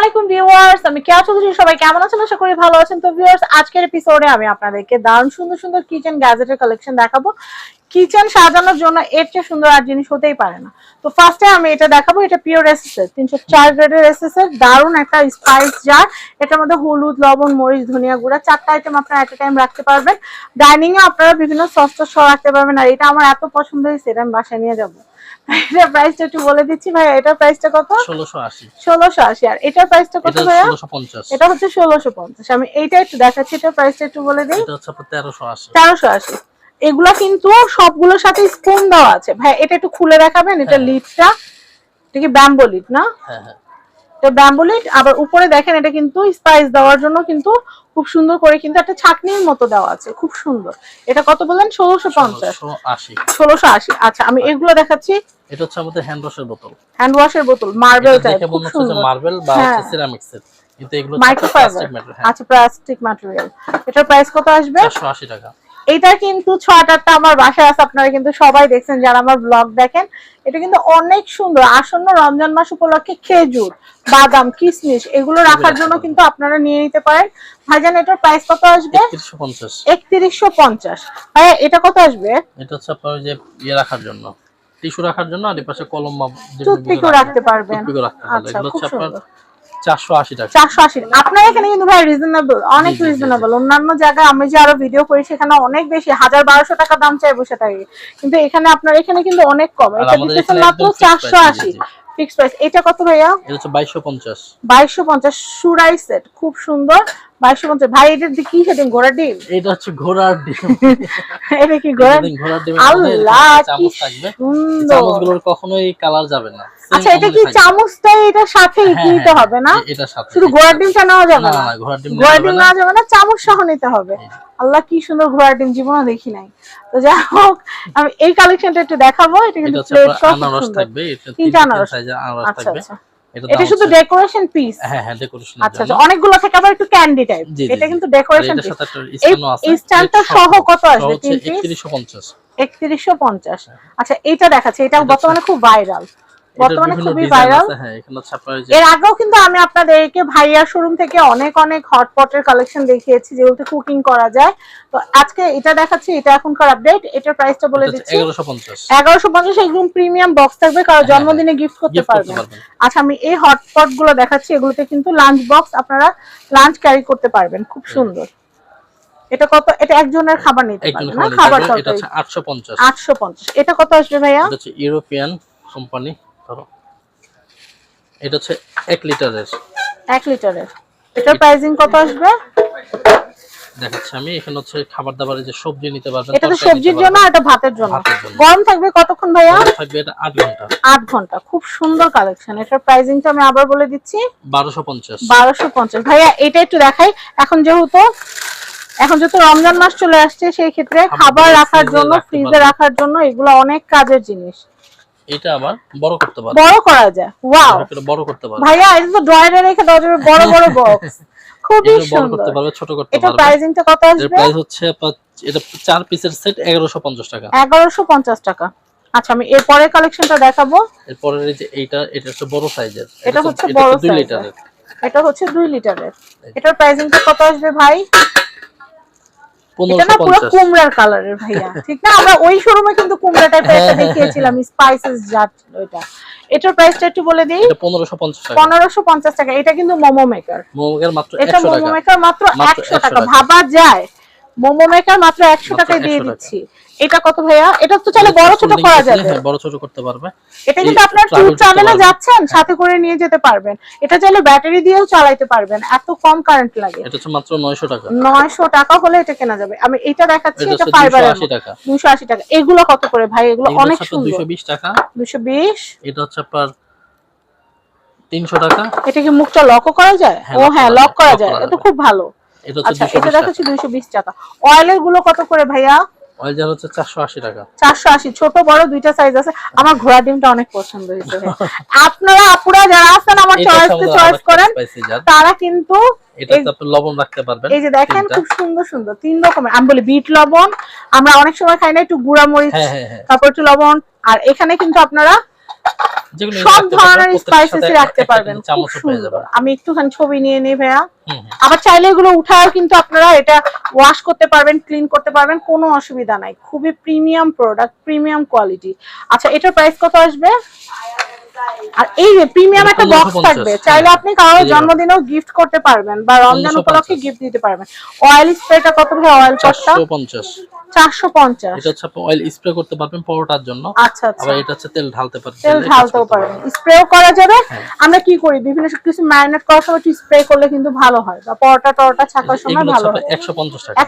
আলাইকুম ভিউয়ার্স, আমি কেয়া চৌধুরী, সবাই কেমন আছেন? আশা করি ভালো আছেন। তো ভিউয়ার্স, আজকের এপিসোডে আমি আপনাদেরকে দারুণ সুন্দর সুন্দর কিচেন গ্যাজেটের কালেকশন দেখাবো। কিচেন সাজানোর জন্য এর চেয়ে সুন্দর আর জিনিস হতেই পারে না। তো ফার্স্টে আমি এটা দেখাবো, এটা পিওর এসএসএর তিনশো চার গ্রেডের এসএসএর দারুণ একটা স্পাইস জার এটার মধ্যে হলুদ, লবণ, মরিচ, ধনিয়া গুঁড়া, চারটা আইটেম আপনারা এট টাইম রাখতে পারবেন। ডাইনিং এ আপনারা বিভিন্ন সস টস রাখতে পারবেন। আর এটা আমার এত পছন্দ হয়েছে এটা আমি বাসায় নিয়ে যাব। এটার প্রাইসটা একটু বলে দিচ্ছি ভাই এটার প্রাইসটা কত? ষোলোশো আশি। ষোলোশো আশি। আর এটার প্রাইসটা কত এটা ভাইয়া? এটা হচ্ছে ষোলোশো পঞ্চাশ। আমি এইটা একটু দেখাচ্ছি এটার প্রাইসটা একটু বলে দিই। এটা হচ্ছে আপনার তেরোশো আশি। তেরোশো আশি। এগুলা কিন্তু সবগুলোর সাথে স্পুন দেওয়া আছে। ভাই এটা একটু খুলে দেখাবেন এটা হ্যাঁ। লিডটা এটা কি ব্যাম্বো লিড না? হ্যাঁ হ্যাঁ। এটা ব্যাম্বো লিড আবার উপরে দেখেন এটা কিন্তু স্পাইস দেওয়ার জন্য কিন্তু খুব সুন্দর করে কিন্তু একটা ছাকনির মতো দেওয়া আছে খুব সুন্দর। এটা কত বললেন? ষোলোশো পঞ্চাশ। ষোলোশো আশি। আচ্ছা আমি এগুলো দেখাচ্ছি। এটা হচ্ছে আমাদের হ্যান্ড ওয়াশের বোতল। হ্যান্ড ওয়াশের বোতল মার্বেল টাইপ খুব হচ্ছে যে সুন্দর। মার্বেল বা হ্যাঁ। হচ্ছে সিরামিক্স কিন্তু এগুলো মাইক্রোফাইবার হ্যাঁ। আচ্ছা প্লাস্টিক ম্যাটেরিয়াল এটার প্রাইস কত আসবে? টাকা। এটা কিন্তু ছটারটা আমার বাসায় আছে আপনারা কিন্তু সবাই দেখছেন যারা আমার ব্লগ দেখেন। এটা কিন্তু অনেক সুন্দর আসন্ন রমজান মাস উপলক্ষে খেজুর বাদাম কিশমিশ এগুলো রাখার জন্য কিন্তু আপনারা নিয়ে নিতে পারেন। ভাইজান এটার প্রাইস কত আসবে? একত্রিশশো পঞ্চাশ। ভাইয়া এটা কত আসবে? এটা হচ্ছে আপনার যে ইয়ে রাখার জন্য টিস্যু রাখার জন্য আর এই পাশে কলম বা টুথপিকও রাখতে পারবেন। টুথপিকও রাখতে পারবেন। আচ্ছা এগুলো হচ্ছে আপনার সুন্দর চারশো আশি টাকা। চারশো আশি আপনার এখানে কিন্তু ভাই রিজনেবল অনেক জি, জি, জি, জি। রিজনেবল অন্যান্য জায়গায় আমি যে আরও ভিডিও করি সেখানে অনেক বেশি হাজার বারোশো টাকা দাম সেটাকে কিন্তু এখানে আপনার এখানে কিন্তু অনেক কম। এটা দিতেছেন মাত্র প্রাইস এটা কত ভাইয়া? এটা হচ্ছে সুরাই সেট খুব সুন্দর। বাইশশো পঞ্চাশ। ভাই এটার কি সেটিং ঘোড়া ডিম? এটা হচ্ছে ঘোড়ার ডিম। এটা কি ঘোড়া যেদিন ঘোড়ার ডিমের আল্লাহ কি সুন্দর। কখনোই কালার যাবে না। আচ্ছা এটা কি থাকবে। চামচটা সাথে হ্যাঁ, নিতে হ্যাঁ, হবে না? এ- সাথে। শুধু ঘোড়ার ডিমটা নেওয়া যাবে না ঘোড়ার ডিম ঘোড়ার নেওয়া ডিম যাবে না। নেওয়া যাবে না চামচ সহ নিতে হবে। আল্লাহ কি সুন্দর ঘোড়ার ডিম জীবনে দেখি নাই। তো যাই হোক আমি এই কালেকশনটা একটু দেখাবো। এটা কিন্তু হচ্ছে প্লেট সহ আনারস থাকবে তিনটা আনারস। এটা শুধু ডেকোরেশন পিস হ্যাঁ হ্যাঁ ডেকোরেশন আচ্ছা আচ্ছা অনেকগুলো থেকে আবার একটু ক্যান্ডি টাইপ এটা কিন্তু ডেকোরেশন পিস এই স্ট্যান্ডটা সহ কত আসবে? হচ্ছে তিন পিস 3150 একত্রিশশো পঞ্চাশ। আচ্ছা এটা দেখাচ্ছে এটা বর্তমানে খুব ভাইরাল বর্তমানে খুবই ভাইরাল হ্যাঁ এর আগেও কিন্তু আমি আপনাদেরকে ভাইয়ার শোরুম থেকে অনেক অনেক হটপটের কালেকশন দেখিয়েছি যেগুলোতে কুকিং করা যায়। তো আজকে এটা দেখাচ্ছি এটা এখনকার আপডেট এটার প্রাইসটা বলে দিচ্ছি। 1150 এগারোশো পঞ্চাশ একদম প্রিমিয়াম বক্স থাকবে কারণ হ্যাঁ, জন্মদিনে গিফট করতে পারবেন। আচ্ছা আমি এই হটপটগুলো দেখাচ্ছি এগুলোতে কিন্তু লাঞ্চ বক্স আপনারা লাঞ্চ ক্যারি করতে পারবেন খুব সুন্দর। এটা কত এটা একজনের খাবার নিতে পারবেন না? খাবার এটা তরকারি হচ্ছে 850 আটশো পঞ্চাশ। এটা কত আসবে ভাইয়া? এটা হচ্ছে ইউরোপিয়ান কোম্পানি। ধরো। এটা হচ্ছে 1 লিটারের। এক লিটারের। এটার প্রাইসিং কত আসবে? দেখাচ্ছি আমি এখানে হচ্ছে খাবার দাবারের যে সবজি নিতে পারবেন এটা তো সবজির জন্য আর এটা ভাতের জন্য। গরম থাকবে কতক্ষণ ভাইয়া? থাকবে এটা 8 ঘণ্টা। আট ঘণ্টা। খুব সুন্দর কালেকশন এটার প্রাইসিংটা আমি আবার বলে দিচ্ছি। 1250 বারোশো পঞ্চাশ। ভাইয়া এটা একটু দেখাই। এখন যেহেতু এখন যেহেতু রমজান মাস চলে আসছে সেই ক্ষেত্রে খাবার রাখার জন্য ফ্রিজে রাখার জন্য এগুলো অনেক কাজের জিনিস। এটা আবার বড় করতে পারবেন বড় করা যায়। ওয়াও এটা বড় করতে পারবেন ভাইয়া এটা তো ড্রয়ারে রেখে যাবে বড় বড় বক্স খুবই সুন্দর করতে পারবে ছোট করতে এটা প্রাইসিংটা কত এর প্রাইস হচ্ছে এটা চার পিসের সেট 1150 টাকা। এগারোশো পঞ্চাশ টাকা। আচ্ছা আমি এরপরের কালেকশনটা দেখাবো। এরপরে এই যে এইটা এটা হচ্ছে বড় সাইজের এটা হচ্ছে বড় 2 লিটারের। এটা হচ্ছে দুই লিটারের। এটার প্রাইসিংটা কত আসবে ভাই? এটা না পুরো কুমড়ার কালারের ভাইয়া ঠিক না? আমরা ওই শোরুমে কিন্তু কুমড়া টাইপের একটা দেখিয়েছিলাম স্পাইসেস জাট ওইটা। এটার প্রাইসটা একটু বলে দিই। এটা 1550 টাকা। পনেরোশো পঞ্চাশ টাকা। এটা কিন্তু মোমো মেকার মাত্র এটা মোমো মেকার মাত্র মাত্র একশো 100 টাকা। টাকা। ভাবা যায় মোমো মেকার মাত্র একশো টাকায় দিয়ে দিচ্ছি। এটা কত ভাইয়া? এটা তো চাইলে বড় ছোট করা যাবে। হ্যাঁ বড় ছোট করতে পারবে। এটা কিন্তু আপনার ট্যুর ট্রাভেলে যাচ্ছেন সাথে করে নিয়ে যেতে পারবেন। এটা চাইলে ব্যাটারি দিয়েও চালাইতে পারবেন এত কম কারেন্ট লাগে। এটা হচ্ছে মাত্র 900 টাকা। নয়শো টাকা হলে এটা কেনা যাবে। আমি এটা দেখাচ্ছি এটা ফাইবার 280 টাকা। দুশো আশি টাকা। এগুলো কত করে ভাই? এগুলো অনেক সুন্দর। 220 টাকা। দুশো বিশ? এটা হচ্ছে আপনার 300 টাকা। এটা কি মুখটা লক করা যায়? হ্যাঁ, ও হ্যাঁ লক করা যায়। এটা। খুব ভালো। এটা আচ্ছা এটা দেখাচ্ছি দুইশো বিশ টাকা অয়েলেরগুলো কত করে ভাইয়া? অয়েল জার হচ্ছে 480 টাকা। চারশো আশি ছোট বড় দুইটা সাইজ আছে। আমার ঘোড়া ডিমটা অনেক পছন্দ হয়েছে আপনারা আপুরা যারা আছেন আমার চয়েস চয়েস করেন তারা কিন্তু লবণ রাখতে পারবেন এই যে দেখেন খুব সুন্দর সুন্দর তিন রকমের। আমি বলি বিট লবণ আমরা অনেক সময় খাই না একটু গুঁড়া মরিচ হ্যাঁ হ্যাঁ হ্যাঁ। তারপর একটু লবণ আর এখানে কিন্তু আপনারা সব ধরনের স্পাইসেস রাখতে পারবেন। আমি একটুখানি ছবি নিয়ে নিই ভাইয়া। হুম। আবার চাইলে এগুলো উঠাও, কিন্তু আপনারা এটা ওয়াশ করতে পারবেন ক্লিন করতে পারবেন, কোনো অসুবিধা নাই। খুবই প্রিমিয়াম প্রোডাক্ট প্রিমিয়াম কোয়ালিটি আচ্ছা এটার প্রাইস কত আসবে? আর এই প্রিমিয়াম একটা বক্স থাকবে চাইলে হ্যাঁ। আপনি কারোর এই জন্মদিনেও গিফট করতে পারবেন বা রমজান উপলক্ষে গিফট দিতে পারবেন। অয়েল স্প্রেটা কত ভাই? অয়েল কস্টটা চারশো পঞ্চাশ। চারশো এটা হচ্ছে আপনি অয়েল স্প্রে করতে পারবেন পরোটার জন্য। আচ্ছা আবার এটা হচ্ছে তেল ঢালতে পারবেন। তেল ঢালতেও পারবেন। স্প্রেও করা যাবে। হ্যাঁ। আমরা কি করি? বিভিন্ন কিছু ম্যারিনেট করার সময় একটু স্প্রে করলে কিন্তু ভালো হয়। বা পরোটা টরোটা ছাকার সময় ভালো হয়। টাকা।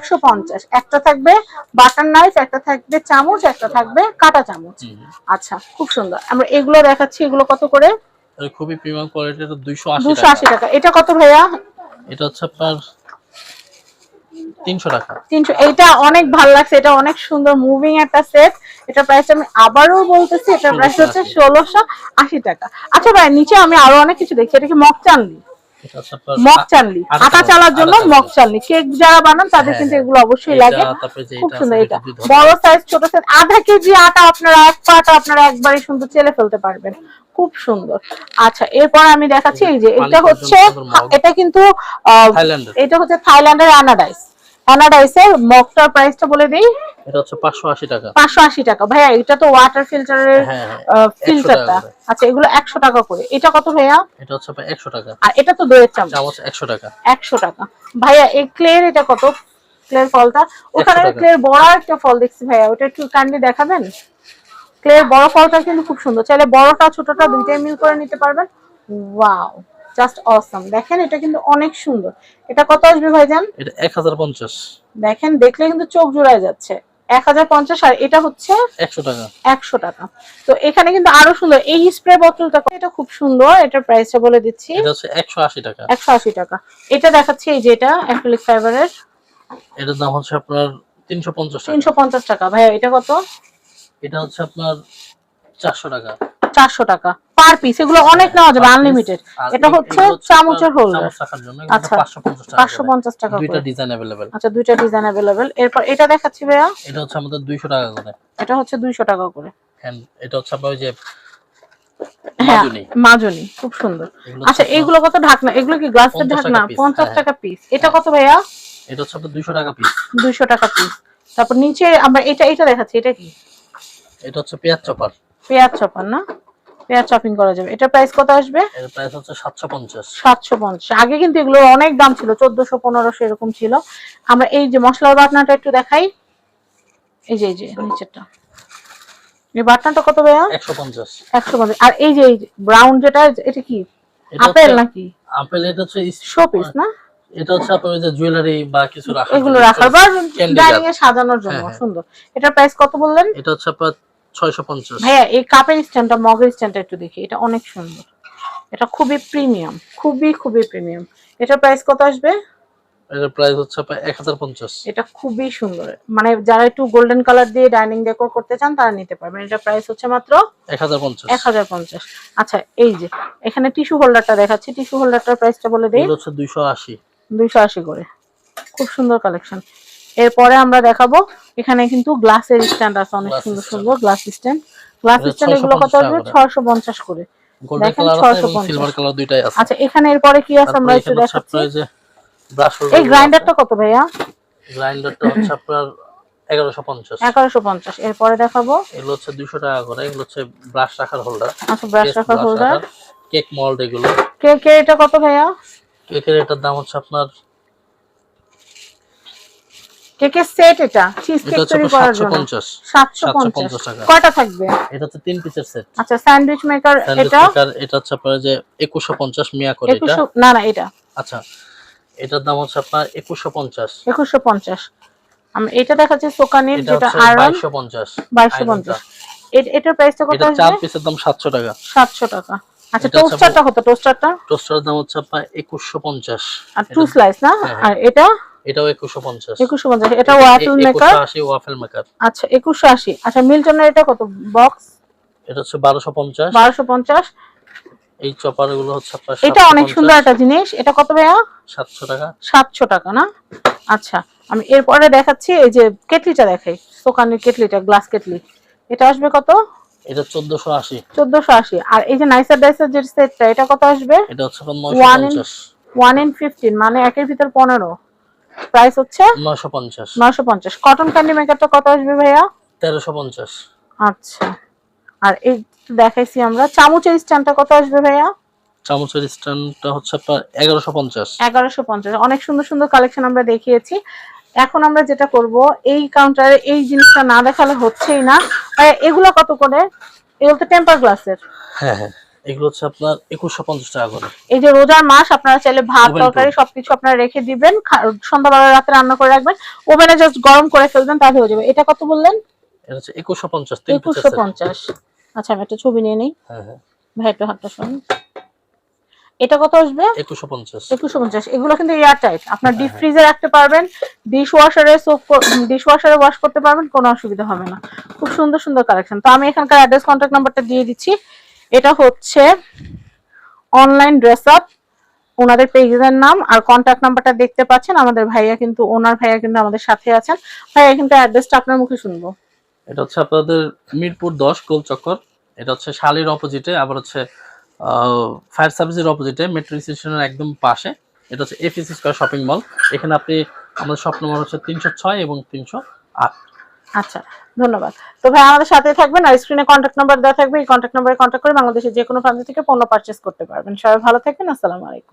একটা থাকবে বাটার নাইফ একটা থাকবে চামচ একটা থাকবে কাটা চামচ। আচ্ছা খুব সুন্দর। আমরা এগুলো দেখাচ্ছি এগুলো কত করে? এটা খুবই প্রিমিয়াম দুইশো আশি দুশো টাকা। আশি টাকা। এটা কত ভাইয়া? এটা হচ্ছে আপনার তিনশো টাকা। তিনশো। এইটা অনেক ভালো লাগছে। এটা অনেক সুন্দর মুভিং একটা সেট এটা প্রাইস আমি আবারও বলতেছি এটা প্রাইস হচ্ছে 1680 টাকা। আচ্ছা ভাই নিচে আমি আরও অনেক কিছু দেখছি। এটা কি মক চানলি? এটা হচ্ছে আপনার মক আ- চানলি আটা আটা চালার জন্য আটা চাল। মক চানলি। কেক যারা বানান তাদের কিন্তু। এগুলো অবশ্যই লাগে। খুব সুন্দর এটা। এটা দুই ধরনের। বড় সাইজ ছোট সাইজ আধা কেজি আটা আপনারা এক পাটা আপনারা একবারে সুন্দর চেলে ফেলতে পারবেন। খুব সুন্দর। আচ্ছা এরপর আমি দেখাচ্ছি এই যে এটা হচ্ছে এটা কিন্তু এটা হচ্ছে থাইল্যান্ডের অ্যানাডাইস অ্যানাডাইসের মগটার প্রাইসটা বলে দেই। এটা হচ্ছে টাকা। ভাইয়া এটা তো ওয়াটার ফিল্টারের ফিল্টারটা আচ্ছা এগুলো একশো টাকা করে। এটা কত ভাইয়া? এটা হচ্ছে আপনার একশো টাকা। আর এটা তো দইয়ের চামচ। চামচ একশো টাকা। একশো টাকা। ভাইয়া এই ক্লের এটা কত? ক্লের ফলটা? ওখানে ক্লের বড় একটা ফল দেখছি ভাইয়া। ওটা একটু কাইন্ডলি দেখাবেন? ক্লের বড় ফলটা কিন্তু খুব সুন্দর। চাইলে বড়টা ছোটটা দুইটাই মিল করে নিতে পারবেন। ওয়াও জাস্ট অসম দেখেন এটা কিন্তু অনেক সুন্দর। এটা কত আসবে ভাইজান? এটা এক হাজার পঞ্চাশ। দেখেন দেখলে কিন্তু চোখ জোড়ায় যাচ্ছে। এক হাজার পঞ্চাশ আর এটা হচ্ছে একশো টাকা। একশো টাকা। তো এখানে কিন্তু আরও সুন্দর। এই স্প্রে বোতলটা এটা খুব সুন্দর এটার প্রাইসটা বলে দিচ্ছি। এটা হচ্ছে একশো আশি টাকা। একশো আশি টাকা। এটা দেখাচ্ছি এই যে এটা অ্যাক্রিলিক ফাইবারের এটার দাম হচ্ছে আপনার তিনশো পঞ্চাশ টাকা। তিনশো পঞ্চাশ টাকা। ভাইয়া এটা কত? এটা হচ্ছে আপনার চারশো টাকা। চারশো টাকা। পার পিস এগুলো অনেক নেওয়া যাবে আনলিমিটেড এটা হচ্ছে চামচের হোল্ডার চামচ রাখার জন্য আচ্ছা। পাঁচশো পঞ্চাশ টাকা দুইটা ডিজাইন অ্যাভেলেবেল আচ্ছা দুইটা ডিজাইন অ্যাভেলেবেল এরপর এটা দেখাচ্ছি ভাইয়া। এটা হচ্ছে আমাদের দুইশো টাকা করে। এটা হচ্ছে দুইশো টাকা করে। এটা হচ্ছে আপনার যে হ্যাঁ মাজুনি। খুব সুন্দর। আচ্ছা এইগুলো কত ঢাকনা? এগুলো কি গ্লাসের ঢাকনা? piece, পঞ্চাশ হ্যাঁ। টাকা পিস এটা কত ভাইয়া? এটা হচ্ছে আপনার দুইশো টাকা পিস দুইশো টাকা পিস তারপর নিচে আমরা এটা এটা দেখাচ্ছি এটা কি? এটা হচ্ছে পেঁয়াজ চপার। পেঁয়াজ চপার না? পেঁয়াজ চপিং করা যাবে। এটার প্রাইস কত আসবে? এর প্রাইস হচ্ছে সাতশো পঞ্চাশ। সাতশো পঞ্চাশ। আগে কিন্তু এগুলো অনেক দাম ছিল চোদ্দশো পনেরোশো এরকম ছিল। আমরা এই যে মশলার বাটনাটা একটু দেখাই। এই যে এই যে নিচেরটা। এই বাটনাটা কত ভাইয়া? একশো পঞ্চাশ। একশো পঞ্চাশ। আর এই যে এই ব্রাউন যেটা এটা কি? আপেল নাকি? আপেল এটা হচ্ছে শোপিস না? এটা হচ্ছে আপনার যে জুয়েলারি বা কিছু রাখার এগুলো রাখার বা ডাইনিং এ সাজানোর জন্য হ্যাঁ, হ্যাঁ। সুন্দর। এটার প্রাইস কত বললেন? এটা হচ্ছে আপনার ছয়শো পঞ্চাশ। ভাইয়া এই কাপের স্ট্যান্ডটা মগের স্ট্যান্ডটা একটু দেখি এটা অনেক সুন্দর। এটা খুবই প্রিমিয়াম খুবই খুবই প্রিমিয়াম এটার প্রাইস কত আসবে? এটার প্রাইস হচ্ছে আপনার এক হাজার পঞ্চাশ। এটা খুবই সুন্দর। মানে যারা একটু গোল্ডেন কালার দিয়ে ডাইনিং ডেকোর করতে চান তারা নিতে পারবেন। এটা প্রাইস হচ্ছে মাত্র এক হাজার পঞ্চাশ। এক হাজার পঞ্চাশ। আচ্ছা এই যে এখানে টিস্যু হোল্ডারটা দেখাচ্ছি। টিস্যু হোল্ডারটার প্রাইসটা বলে দেই। এগুলো হচ্ছে দুইশো আশি। দুইশো আশি করে। খুব সুন্দর কালেকশন এরপরে আমরা দেখাবো এখানে কিন্তু গ্লাসের স্ট্যান্ড আছে অনেক সুন্দর সুন্দর গ্লাস স্ট্যান্ড গ্লাস স্ট্যান্ড এগুলো কত 650 আসবে? ছয়শো পঞ্চাশ করে। গোল্ডেন দেখেন, কালার আছে এবং 650 সিলভার কালার দুইটাই আছে। আচ্ছা এখানে এরপরে কি আছে আমরা একটু দেখাচ্ছি। এই গ্রাইন্ডারটা কত ভাইয়া? গ্রাইন্ডারটা হচ্ছে আপনার এগারোশো পঞ্চাশ। এগারোশো পঞ্চাশ। এরপরে দেখাবো। এগুলো হচ্ছে টাকা করে। এগুলো হচ্ছে ব্রাশ রাখার হোল্ডার আচ্ছা ব্রাশ রাখার হোল্ডার কেক মল্ড এগুলো। কেক এটা কত ভাইয়া? কেকের এটার দাম হচ্ছে আপনার কেকের সেট এটা। চিজ কেক তৈরি করার জন্য। পঞ্চাশ। 750 পঞ্চাশ। টাকা। কয়টা থাকবে? এটা হচ্ছে তিন পিসের সেট আচ্ছা স্যান্ডউইচ মেকার এটা এটা হচ্ছে আপনার যে একুশশো পঞ্চাশ মিয়া করে এটা। না না এটা। আচ্ছা এটার দাম হচ্ছে আপনার একুশশো পঞ্চাশ। একুশশো পঞ্চাশ। আমরা এটা দেখাচ্ছি সোকানির যেটা হচ্ছে আয়রন বাইশশো পঞ্চাশ। বাইশশো এটার প্রাইসটা কত এটা চার পিসের দাম সাতশো টাকা। সাতশো টাকা। আচ্ছা টোস্টারটা কত টোস্টারটা টোস্টারের দাম হচ্ছে আপনার একুশশো পঞ্চাশ। আর টু স্লাইস না? আর এটা? এটাও একুশশো পঞ্চাশ। একুশশো পঞ্চাশ এটা ওয়াফেল মেকার আশি ওয়াফেল মেকার আচ্ছা একুশশো আশি। আচ্ছা মিল্টনের এটা কত? বক্স এটা হচ্ছে বারোশো পঞ্চাশ। বারোশো পঞ্চাশ। এই চপারগুলো হচ্ছে আপনার এটা অনেক সুন্দর একটা জিনিস। এটা কত ভাইয়া? সাতশো টাকা। সাতশো টাকা না? আচ্ছা আমি এরপরে দেখাচ্ছি এই যে কেটলিটা দেখাই। দোকানের কেটলিটা গ্লাস কেটলি। এটা আসবে কত? এটা চোদ্দশো আশি। চোদ্দশো আশি। আর এই যে নাইসার ডাইসার যে সেটটা এটা কত আসবে? এটা হচ্ছে আপনার নয়শো One in- পঞ্চাশ। ওয়ান ইন ফিফটিন মানে একের ভিতর পনেরো। প্রাইস হচ্ছে? নয়শো পঞ্চাশ। নয়শো পঞ্চাশ। কটন ক্যান্ডি মেকারটা কত আসবে ভাইয়া? তেরোশো পঞ্চাশ। আচ্ছা। আর এই দেখাইছি আমরা। চামচের স্ট্যান্ডটা কত আসবে ভাইয়া? চামচের স্ট্যান্ডটা হচ্ছে আপনার এগারোশো পঞ্চাশ। এগারোশো পঞ্চাশ। অনেক সুন্দর সুন্দর কালেকশন আমরা দেখিয়েছি। এখন আমরা যেটা করব এই কাউন্টারে এই জিনিসটা না দেখালে হচ্ছেই না। এগুলো কত করে? এগুলো তো টেম্পার গ্লাসের হ্যাঁ হ্যাঁ। এগুলো হচ্ছে আপনার একুশশো পঞ্চাশ টাকা করে। এই যে রোজার মাস আপনারা চাইলে ভাত তরকারি সবকিছু আপনারা রেখে দিবেন। সন্ধ্যাবেলা রাতে রান্না করে রাখবেন। ওভেনে জাস্ট গরম করে ফেলবেন তাহলে হয়ে যাবে। এটা কত বললেন? এটা হচ্ছে একুশশো পঞ্চাশ একুশশো পঞ্চাশ। আচ্ছা আমি একটা ছবি নিয়ে নিই। হ্যাঁ হ্যাঁ। ভাই একটু হাতটা শুনুন এটা কত আসবে? একুশশো পঞ্চাশ। একুশশো পঞ্চাশ। এগুলো কিন্তু এয়ার টাইট আপনার হ্যাঁ, ডিপ ফ্রিজে রাখতে পারবেন। ডিশ ওয়াশারে সোপ ডিশ ওয়াশারে ওয়াশ করতে পারবেন কোনো অসুবিধা হবে না। খুব সুন্দর সুন্দর কালেকশন তো আমি এখানকার অ্যাড্রেস কন্ট্যাক্ট নাম্বারটা দিয়ে দিচ্ছি। এটা হচ্ছে অনলাইন ড্রেস আপ ওনাদের পেজের নাম আর কন্ট্যাক্ট নাম্বারটা দেখতে পাচ্ছেন। আমাদের ভাইয়া কিন্তু, ওনার ভাইয়া কিন্তু আমাদের সাথে আছেন। ভাইয়া এখানকার অ্যাড্রেসটা আপনার মুখে শুনব। এটা হচ্ছে আপনাদের মিরপুর দশ গোল চক্কর। এটা হচ্ছে শালির অপোজিটে আবার হচ্ছে ফায়ার সার্ভিসের অপোজিটে মেট্রো স্টেশনের একদম পাশে। এটা হচ্ছে এফিসি স্কোয়ার শপিং মল এখানে আপনি, আমাদের শপ নম্বর হচ্ছে তিনশো ছয় এবং তিনশো আট। আচ্ছা ধন্যবাদ। তো ভাই আমাদের সাথে থাকবেন আর স্ক্রিনে কন্ট্যাক্ট নাম্বার দেওয়া থাকবে। এই কন্ট্যাক্ট নাম্বারে কন্ট্যাক্ট করে বাংলাদেশের যে কোনো প্রান্ত থেকে পণ্য পারচেস করতে পারবেন। সবাই ভালো থাকবেন। আসসালামু আলাইকুম।